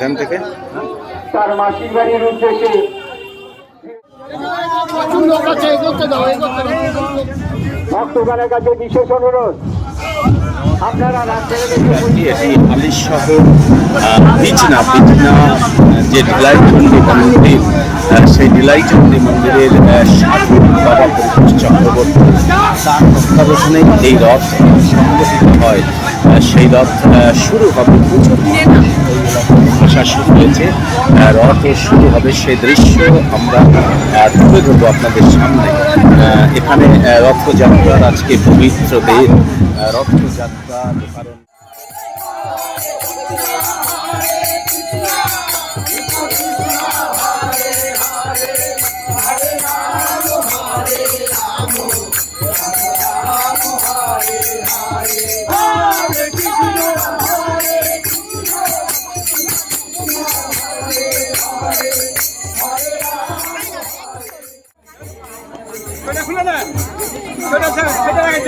এখান থেকে? তার মাসির বাড়ির উদ্দেশ্যে। ভক্তগণের কাছে বিশেষ অনুরোধ। আপনারা আলিশ শহর? যে ডিলাইচন্ডী মন্দির সেই ডিলাইচন্ডী মন্দিরের আহ, সাধু বাবা পরিতোষ চক্রবর্তী তার তত্ত্বাবধানে এই রথ সংগঠিত হয়। সেই রথ শুরু হবে দিন। আসা শুরু হয়েছে রথের শুরু হবে সে দৃশ্য আমরা তুলে ধরবো আপনাদের সামনে। এখানে রথযাত্রার আজকে পবিত্র দিন। আহ, খুলে সেটা সাইডে রাখেন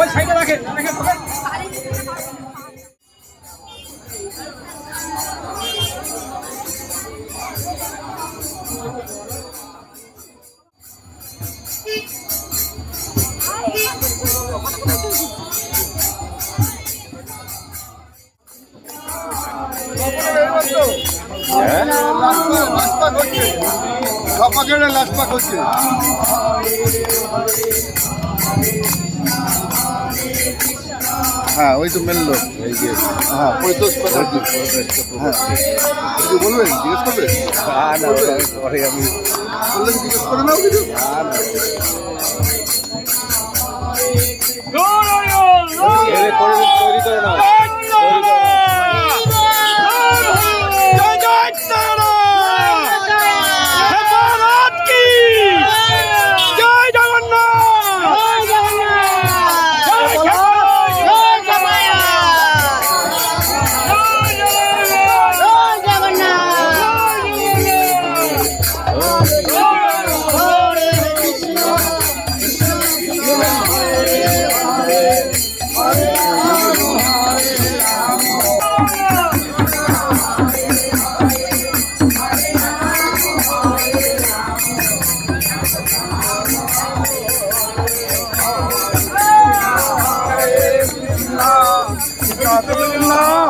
ওই সাইডে রাখে রাখেন। রাখেন। সপাকেটে লাশ পাক হচ্ছে। হ্যাঁ ওই তো মেলল এই যে। হ্যাঁ পাঠাচ্ছি হ্যাঁ। বলবেন? জিজ্ঞেস করবেন? পরে আমি বললেন জিজ্ঞেস করে নাও কিছু।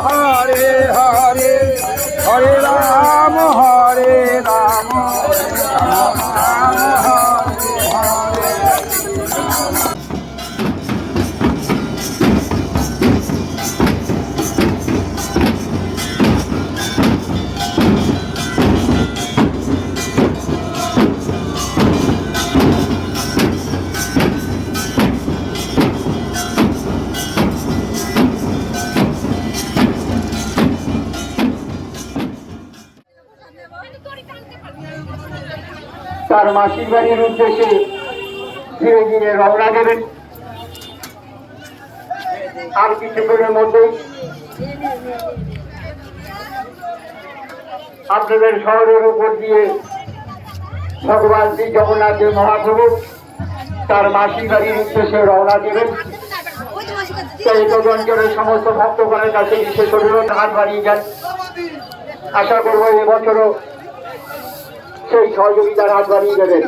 হরে তার মাসির বাড়ির উদ্দেশ্যে ধীরে ধীরে রওনা দেবেন। আর কিছুক্ষণের মধ্যেই আপনাদের শহরের উপর দিয়ে ভগবান শ্রী জগন্নাথের মহাপ্রভু তার মাসির বাড়ির উদ্দেশ্যে রওনা দেবেন। অঞ্চলের সমস্ত ভক্তগণের কাছে বিশেষ অনুরোধ, হাত বাড়িয়ে যান। আশা করব এবছরও সেই সহযোগিতার হাত বাড়িয়ে দেবেন।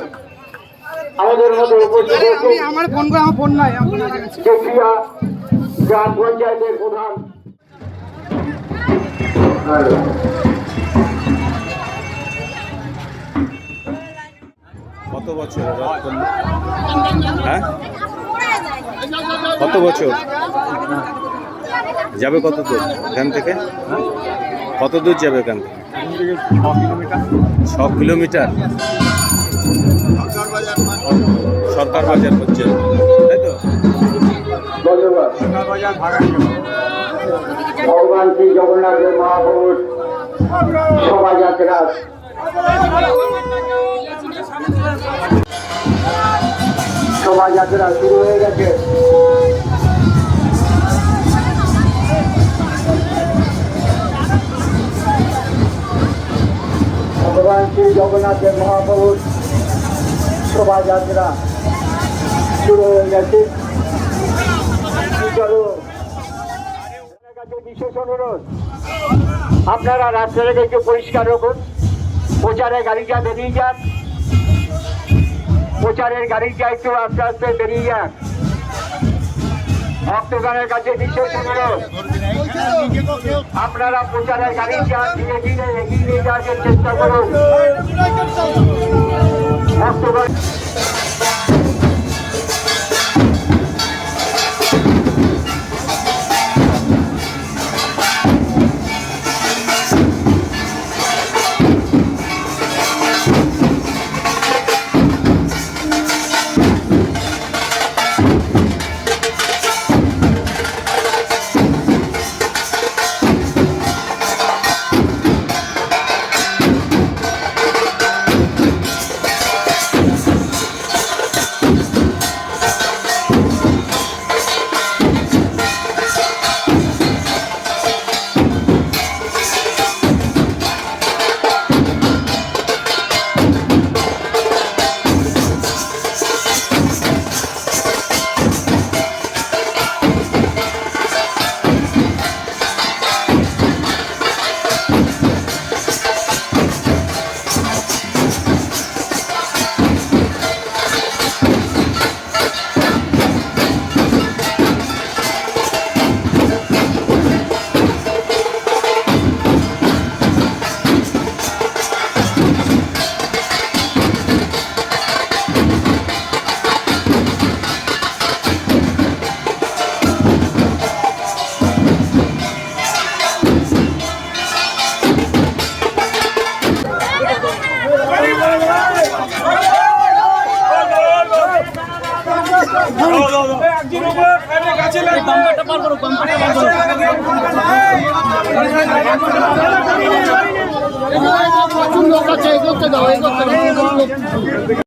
আমাদের মধ্যে উপস্থিত হয়েছে আমার ফোন করে আমার ফোন নাই আমার দেখিয়া গ্রাম পঞ্চায়েতের প্রধান। কত বছর হ্যাঁ? কত বছর? যাবে কত দূর? এখান থেকে? কত দূর যাবে এখান থেকে? ছ কিলোমিটার। সরকার বাজার পর্যন্ত তাই তো? ধন্যবাদ। ভগবান শ্রী জগন্নাথের মহাপ্রভুর শোভাযাত্রা। শোভাযাত্রা শুরু হয়ে গেছে। ভগবান শ্রী জগন্নাথের মহাপ্রভুর শোভাযাত্রা শুরু হয়ে গেছে। বিশেষ অনুরোধ, আপনারা রাস্তাটাকে একটু পরিষ্কার রাখুন। প্রচারের গাড়িটা বেরিয়ে যাক। প্রচারের গাড়িটা একটু আস্তে আস্তে বেরিয়ে যাক। ভক্তগণের কাছে বিশেষ অনুরোধ। আপনারা প্রচারের গাড়ি ধীরে ধীরে এগিয়ে নিয়ে যাওয়ার চেষ্টা করুন। ভক্তগণ লোক আছে এগোতে দাও এগোতে